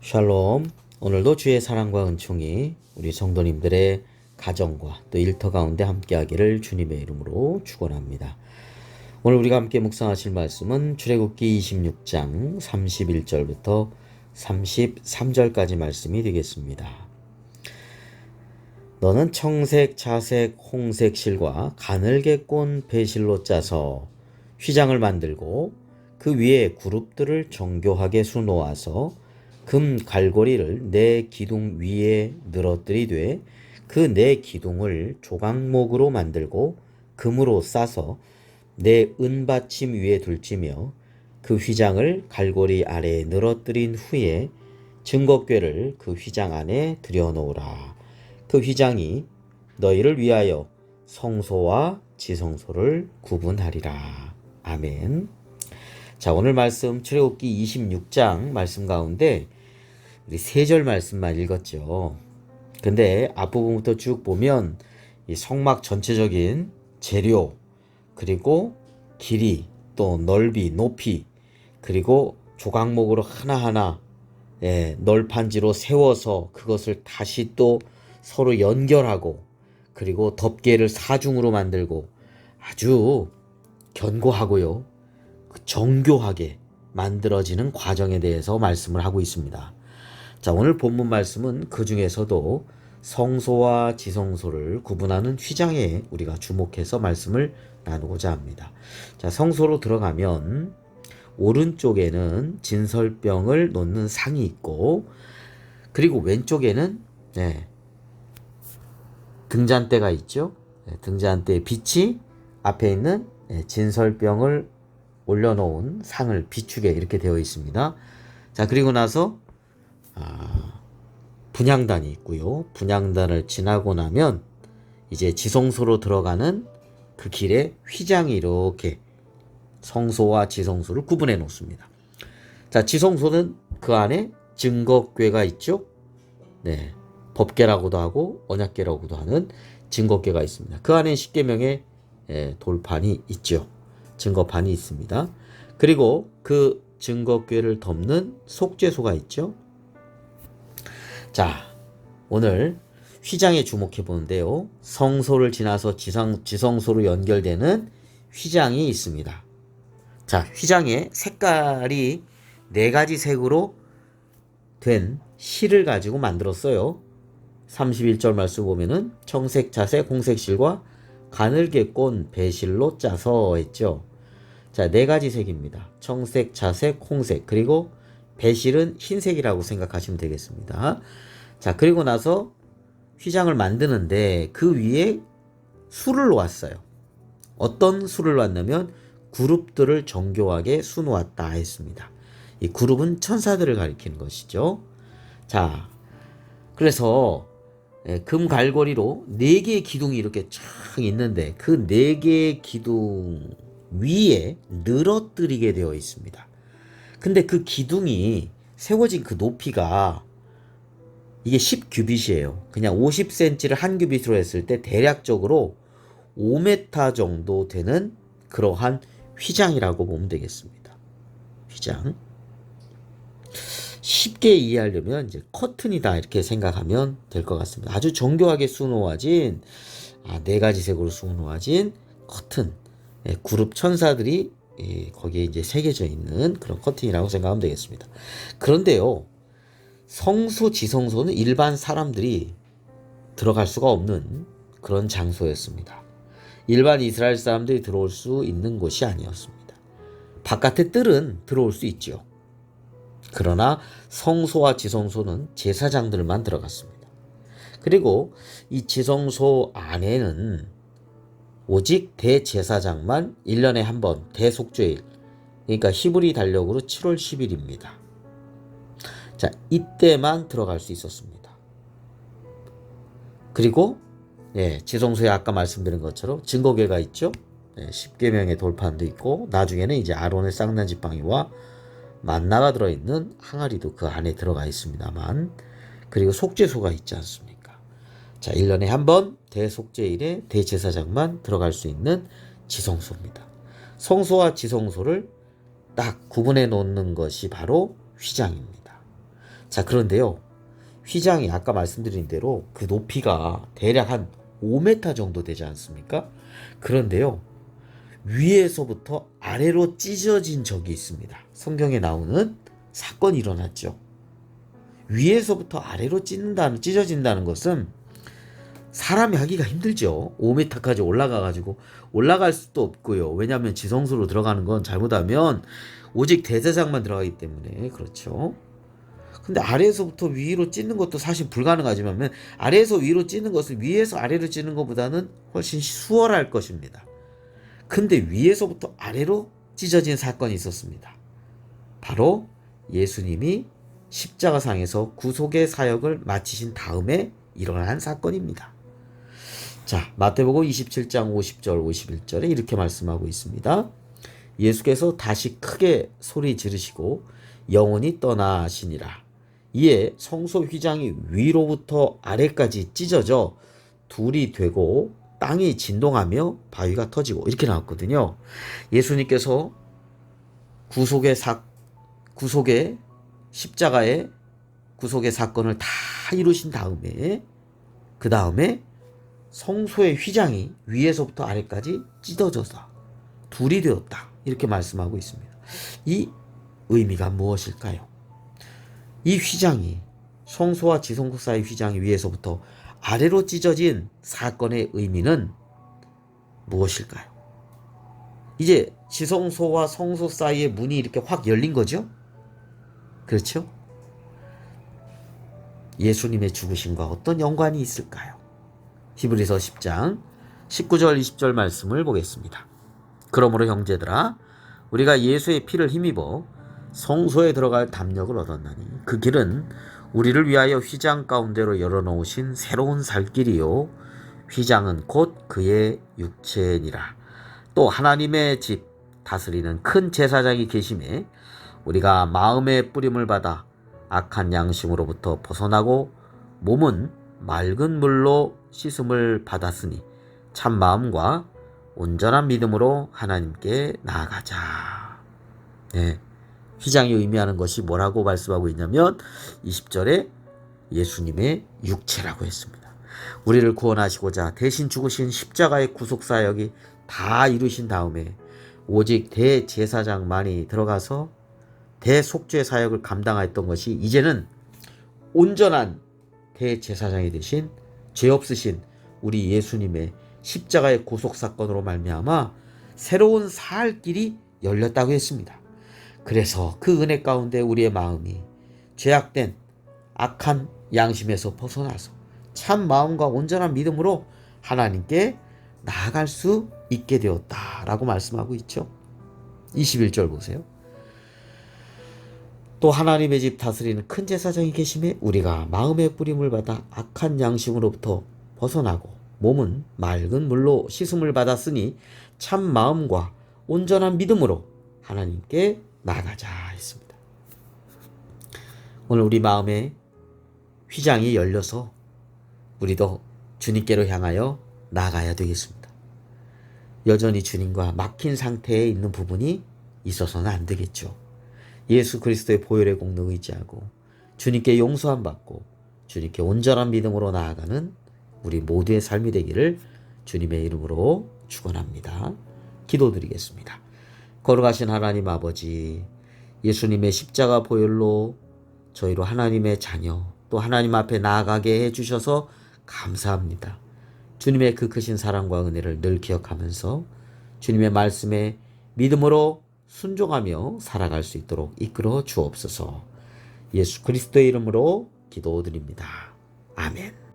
샬롬. 오늘도 주의 사랑과 은총이 우리 성도님들의 가정과 또 일터 가운데 함께하기를 주님의 이름으로 축원합니다. 오늘 우리가 함께 묵상하실 말씀은 출애굽기 26장 31절부터 33절까지 말씀이 되겠습니다. 너는 청색, 자색, 홍색 실과 가늘게 꼰 배실로 짜서 휘장을 만들고 그 위에 그룹들을 정교하게 수놓아서 금 갈고리를 내 기둥 위에 늘어뜨리되 그 내 기둥을 조각목으로 만들고 금으로 싸서 내 은받침 위에 둘지며 그 휘장을 갈고리 아래에 늘어뜨린 후에 증거궤를 그 휘장 안에 들여놓으라. 그 휘장이 너희를 위하여 성소와 지성소를 구분하리라. 아멘. 자, 오늘 말씀 출애굽기 26장 말씀 가운데 우리 세 절 말씀만 읽었죠. 근데 앞부분부터 쭉 보면 이 성막 전체적인 재료 그리고 길이 또 넓이 높이 그리고 조각목으로 하나하나 예, 널판지로 세워서 그것을 다시 또 서로 연결하고 그리고 덮개를 사중으로 만들고 아주 견고하고요. 정교하게 만들어지는 과정에 대해서 말씀을 하고 있습니다. 자, 오늘 본문 말씀은 그 중에서도 성소와 지성소를 구분하는 휘장에 우리가 주목해서 말씀을 나누고자 합니다. 자, 성소로 들어가면 오른쪽에는 진설병을 놓는 상이 있고 그리고 왼쪽에는 네, 등잔대가 있죠. 네, 등잔대의 빛이 앞에 있는 네, 진설병을 올려놓은 상을 비추게 이렇게 되어 있습니다. 자 그리고 나서 아, 분향단이 있고요. 분향단을 지나고 나면 이제 지성소로 들어가는 그 길에 휘장이 이렇게 성소와 지성소를 구분해 놓습니다. 자, 지성소는 그 안에 증거궤가 있죠. 네. 법궤라고도 하고 언약궤라고도 하는 증거궤가 있습니다. 그 안에 십계명의 예, 돌판이 있죠. 증거판이 있습니다. 그리고 그 증거궤를 덮는 속죄소가 있죠. 자, 오늘 휘장에 주목해 보는데요. 성소를 지나서 지성, 지성소로 연결되는 휘장이 있습니다. 자, 휘장의 색깔이 네 가지 색으로 된 실을 가지고 만들었어요. 31절 말씀 보면은 청색, 자색, 홍색 실과 가늘게 꼰 배실로 짜서 했죠. 자, 네 가지 색입니다. 청색, 자색, 홍색, 그리고 배실은 흰색이라고 생각하시면 되겠습니다. 자, 그리고 나서 휘장을 만드는데 그 위에 술을 놓았어요. 어떤 술을 놓았냐면 그룹들을 정교하게 수놓았다 했습니다. 이 그룹은 천사들을 가리키는 것이죠. 자, 그래서 예, 금 갈고리로 네 개의 기둥이 이렇게 쫙 있는데 그 네 개의 기둥 위에 늘어뜨리게 되어 있습니다. 근데 그 기둥이 세워진 그 높이가 이게 10규빗이에요. 그냥 50cm를 한 규빗으로 했을 때 대략적으로 5m 정도 되는 그러한 휘장이라고 보면 되겠습니다. 휘장. 쉽게 이해하려면 이제 커튼이다 이렇게 생각하면 될 것 같습니다. 아주 정교하게 수놓아진 아, 네 가지 색으로 수놓아진 커튼. 예, 그룹 천사들이 예, 거기에 이제 새겨져 있는 그런 커튼이라고 생각하면 되겠습니다. 그런데요, 성소 지성소는 일반 사람들이 들어갈 수가 없는 그런 장소였습니다. 일반 이스라엘 사람들이 들어올 수 있는 곳이 아니었습니다. 바깥의 뜰은 들어올 수 있죠. 그러나 성소와 지성소는 제사장들만 들어갔습니다. 그리고 이 지성소 안에는 오직 대제사장만 1년에 한 번 대속죄일 그러니까 히브리 달력으로 7월 10일입니다. 자, 이때만 들어갈 수 있었습니다. 그리고 예, 지성소에 아까 말씀드린 것처럼 증거궤가 있죠. 예, 10계명의 돌판도 있고 나중에는 이제 아론의 쌍난 지팡이와 만나가 들어있는 항아리도 그 안에 들어가 있습니다만 그리고 속죄소가 있지 않습니까? 자, 1년에 한 번 대속죄일에 대제사장만 들어갈 수 있는 지성소입니다. 성소와 지성소를 딱 구분해 놓는 것이 바로 휘장입니다. 자, 그런데요. 휘장이 아까 말씀드린 대로 그 높이가 대략 한 5m 정도 되지 않습니까? 그런데요. 위에서부터 아래로 찢어진 적이 있습니다. 성경에 나오는 사건이 일어났죠. 위에서부터 아래로 찢는다는, 찢어진다는 것은 사람이 하기가 힘들죠. 5m까지 올라가가지고 올라갈 수도 없고요. 왜냐하면 지성소로 들어가는 건 잘못하면 오직 대제사장만 들어가기 때문에 그렇죠. 근데 아래에서부터 위로 찢는 것도 사실 불가능하지만 아래에서 위로 찢는 것은 위에서 아래로 찢는 것보다는 훨씬 수월할 것입니다. 근데 위에서부터 아래로 찢어진 사건이 있었습니다. 바로 예수님이 십자가상에서 구속의 사역을 마치신 다음에 일어난 사건입니다. 자, 마태복음 27장 50절 51절에 이렇게 말씀하고 있습니다. 예수께서 다시 크게 소리 지르시고 영원히 떠나시니라. 이에 성소 휘장이 위로부터 아래까지 찢어져 둘이 되고 땅이 진동하며 바위가 터지고 이렇게 나왔거든요. 예수님께서 구속의 사 구속의 십자가의 구속의 사건을 다 이루신 다음에 그 다음에 성소의 휘장이 위에서부터 아래까지 찢어져서 둘이 되었다. 이렇게 말씀하고 있습니다. 이 의미가 무엇일까요? 이 휘장이 성소와 지성소 사이 휘장이 위에서부터 아래로 찢어진 사건의 의미는 무엇일까요? 이제 지성소와 성소 사이의 문이 이렇게 확 열린 거죠? 그렇죠? 예수님의 죽으심과 어떤 연관이 있을까요? 히브리서 10장 19절 20절 말씀을 보겠습니다. 그러므로 형제들아 우리가 예수의 피를 힘입어 성소에 들어갈 담력을 얻었나니 그 길은 우리를 위하여 휘장 가운데로 열어놓으신 새로운 살길이요 휘장은 곧 그의 육체니라 또 하나님의 집 다스리는 큰 제사장이 계심에 우리가 마음의 뿌림을 받아 악한 양심으로부터 벗어나고 몸은 맑은 물로 씻음을 받았으니 참 마음과 온전한 믿음으로 하나님께 나아가자. 네. 휘장이 의미하는 것이 뭐라고 말씀하고 있냐면 20절에 예수님의 육체라고 했습니다. 우리를 구원하시고자 대신 죽으신 십자가의 구속 사역이 다 이루신 다음에 오직 대제사장만이 들어가서 대속죄 사역을 감당했던 것이 이제는 온전한 대제사장이 되신 죄 없으신 우리 예수님의 십자가의 구속 사건으로 말미암아 새로운 살 길이 열렸다고 했습니다. 그래서 그 은혜 가운데 우리의 마음이 죄악된 악한 양심에서 벗어나서 참 마음과 온전한 믿음으로 하나님께 나아갈 수 있게 되었다라고 말씀하고 있죠. 21절 보세요. 또 하나님의 집 다스리는 큰 제사장이 계심에 우리가 마음의 뿌림을 받아 악한 양심으로부터 벗어나고 몸은 맑은 물로 씻음을 받았으니 참 마음과 온전한 믿음으로 하나님께 나가자 했습니다. 오늘 우리 마음에 휘장이 열려서 우리도 주님께로 향하여 나가야 되겠습니다. 여전히 주님과 막힌 상태에 있는 부분이 있어서는 안 되겠죠. 예수 그리스도의 보혈의 공로 의지하고 주님께 용서함 받고 주님께 온전한 믿음으로 나아가는 우리 모두의 삶이 되기를 주님의 이름으로 축원합니다. 기도드리겠습니다. 걸어가신 하나님 아버지 예수님의 십자가 보혈로 저희로 하나님의 자녀 또 하나님 앞에 나아가게 해 주셔서 감사합니다. 주님의 그 크신 사랑과 은혜를 늘 기억하면서 주님의 말씀에 믿음으로 순종하며 살아갈 수 있도록 이끌어 주옵소서. 예수 그리스도의 이름으로 기도드립니다. 아멘.